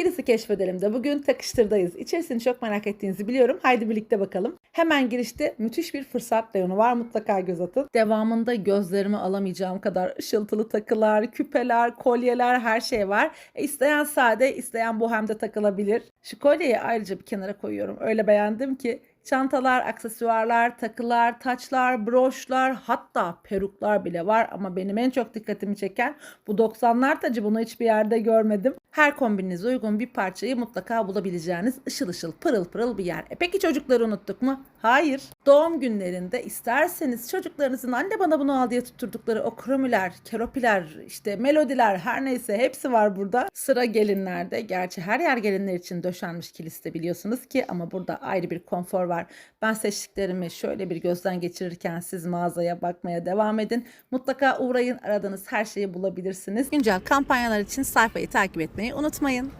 Kilisi keşfedelim de bugün takıştırdayız. İçerisini çok merak ettiğinizi biliyorum. Haydi birlikte bakalım. Hemen girişte müthiş bir fırsat reyonu var. Mutlaka göz atın. Devamında gözlerimi alamayacağım kadar ışıltılı takılar, küpeler, kolyeler her şey var. E, isteyen sade, isteyen bohemde takılabilir. Şu kolyeyi ayrıca bir kenara koyuyorum. Öyle beğendim ki Çantalar, aksesuarlar, takılar, taçlar, broşlar hatta peruklar bile var ama benim en çok dikkatimi çeken bu 90'lar tacı bunu hiçbir yerde görmedim. Her kombininize uygun bir parçayı mutlaka bulabileceğiniz ışıl ışıl pırıl pırıl bir yer. E peki çocukları unuttuk mu? Hayır. Doğum günlerinde isterseniz çocuklarınızın anne bana bunu al diye tutturdukları o kromüler, keropiler, işte melodiler her neyse hepsi var burada. Sıra gelinlerde. Gerçi her yer gelinler için döşenmiş kiliste biliyorsunuz ki ama burada ayrı bir konfor var. Ben seçtiklerimi şöyle bir gözden geçirirken siz mağazaya bakmaya devam edin. Mutlaka uğrayın aradığınız her şeyi bulabilirsiniz. Güncel kampanyalar için sayfayı takip etmeyi unutmayın.